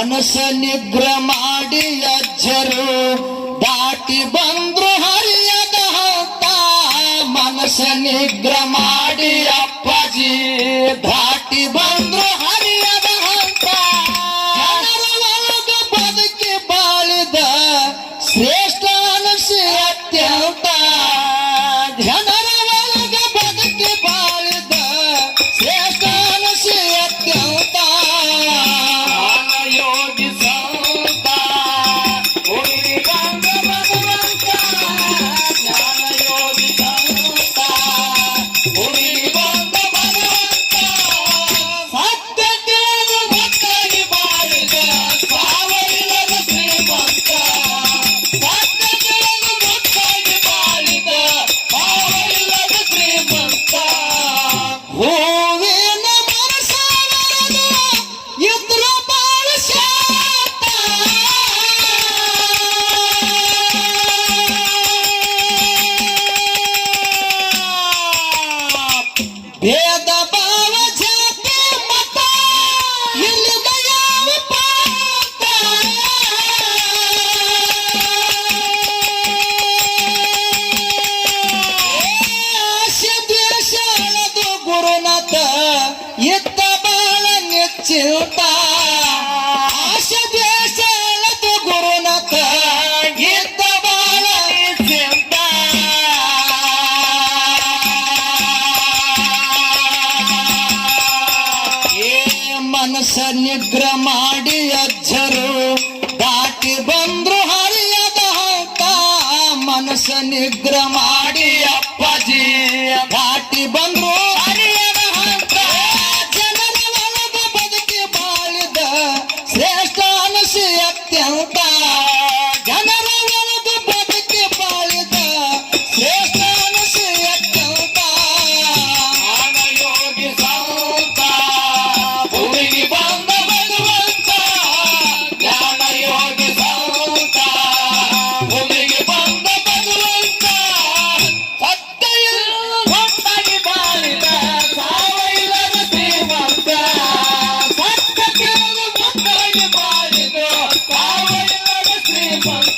ಮನಸ್ಸ ನಿಗ್ರ ಮಾಡಿ ಅಜ್ಜರು ದಾಟಿ ಬಂದ್ರು ಹರಿಯದ ಹತ್ತ. ಮನಸ್ಸ ನಿಗ್ರ ಮಾಡಿ ಅಪ್ಪಾಜಿ ದಾಟಿ ಬಂದ್ರು Yeah. nigga mama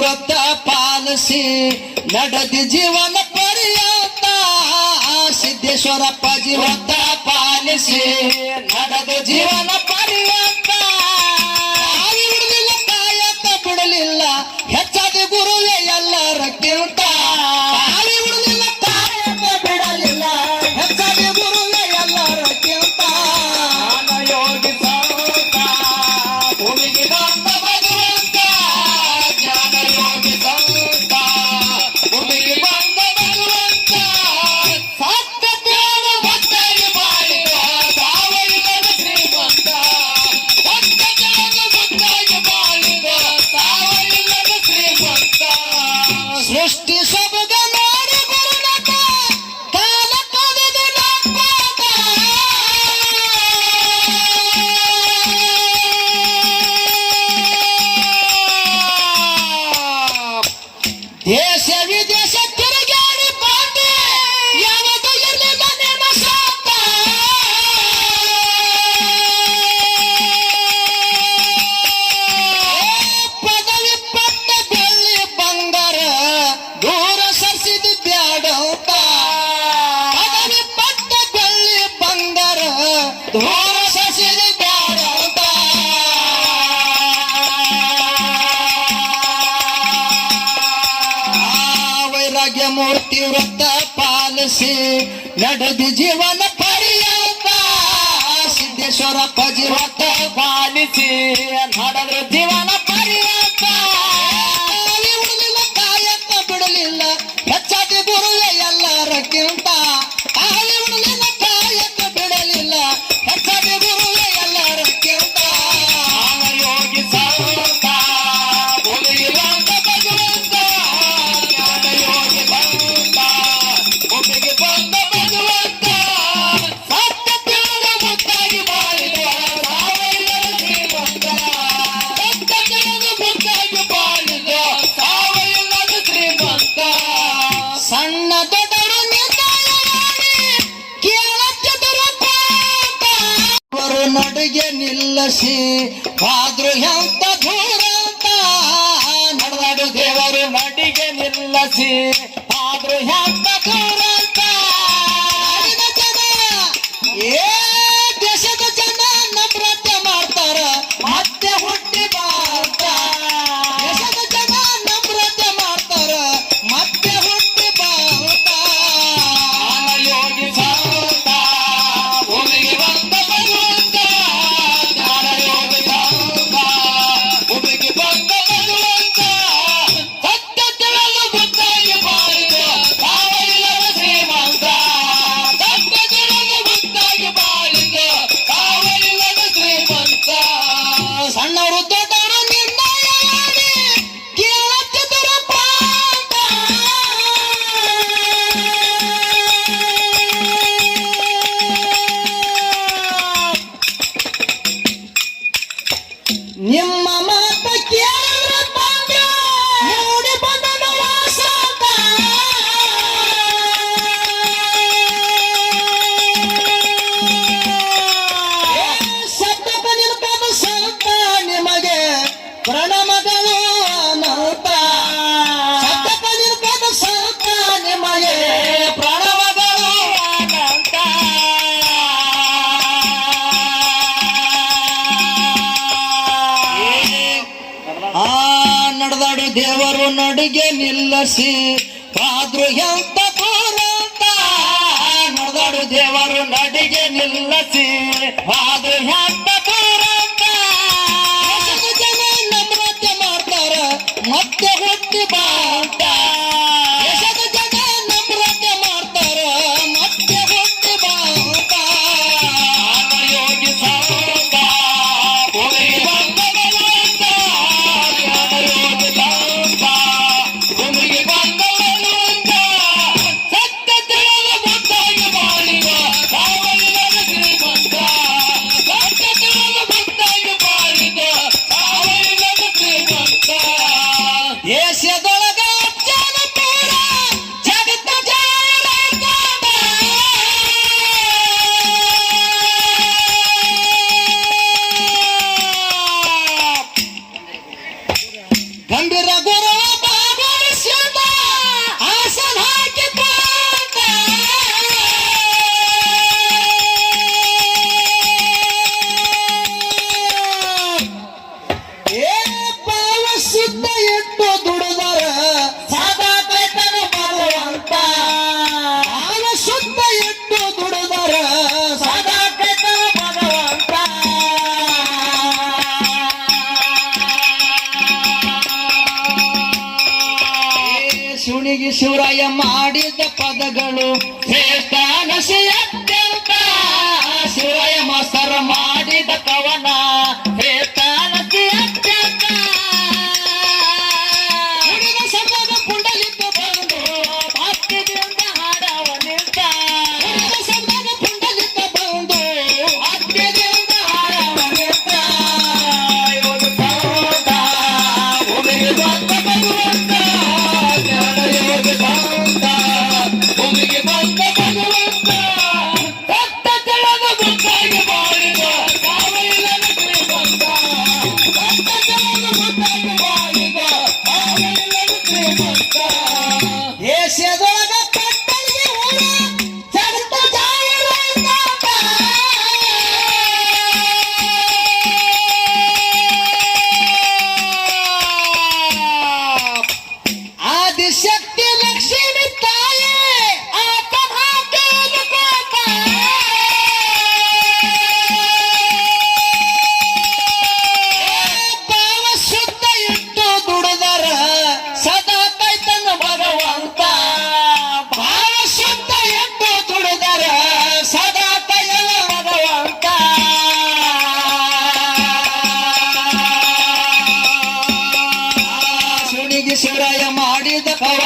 ಸುರತ ಪಾಲಿಸಿ ನಡೆದಿ ಜೀವನ ಪರ್ಯಂತ ಸಿದ್ದೇಶ್ವರಪ್ಪ ವ್ರತ ಪಾಲಿಸಿ ನಡೆದು ಜೀವನ ಪರ್ಯಂತ. ಬಿಡಲಿಲ್ಲ ತಾಯತ್ತ ಬಿಡಲಿಲ್ಲ ಹೆಚ್ಚ ಭಾಗ್ಯಮೂರ್ತಿ ವೃತ್ತ ಪಾಲಿಸಿ ನಡೆದು ಜೀವನ ಪಡೆಯಪ್ಪ ಸಿದ್ದೇಶ್ವರಪ್ಪ ಜೀವತ್ತ ಪಾಲಿಸಿ. ನಡೆದು ಜೀವನ ನಿಲ್ಲಸಿ ಆದ್ರೂ ಎಂತ ದೂರ ಅಂತ ನಡೆದಾಡು ದೇವರು ನಡಿಗೆ ನಿಲ್ಲಸಿ ಆದ್ರೂ ಎಂತ ದೂರ ನಡಿಗೆ ನಿಲ್ಲಸಿ ಪಾದ್ರು ಎಂತ ದೂರಂತ ನಡೆದಾಡು ದೇವರು ನಡಿಗೆ ನಿಲ್ಲಸಿ ಪಾದ್ರು ಎಂತ ಶಿವರಾಯ ಮಾಡಿದ the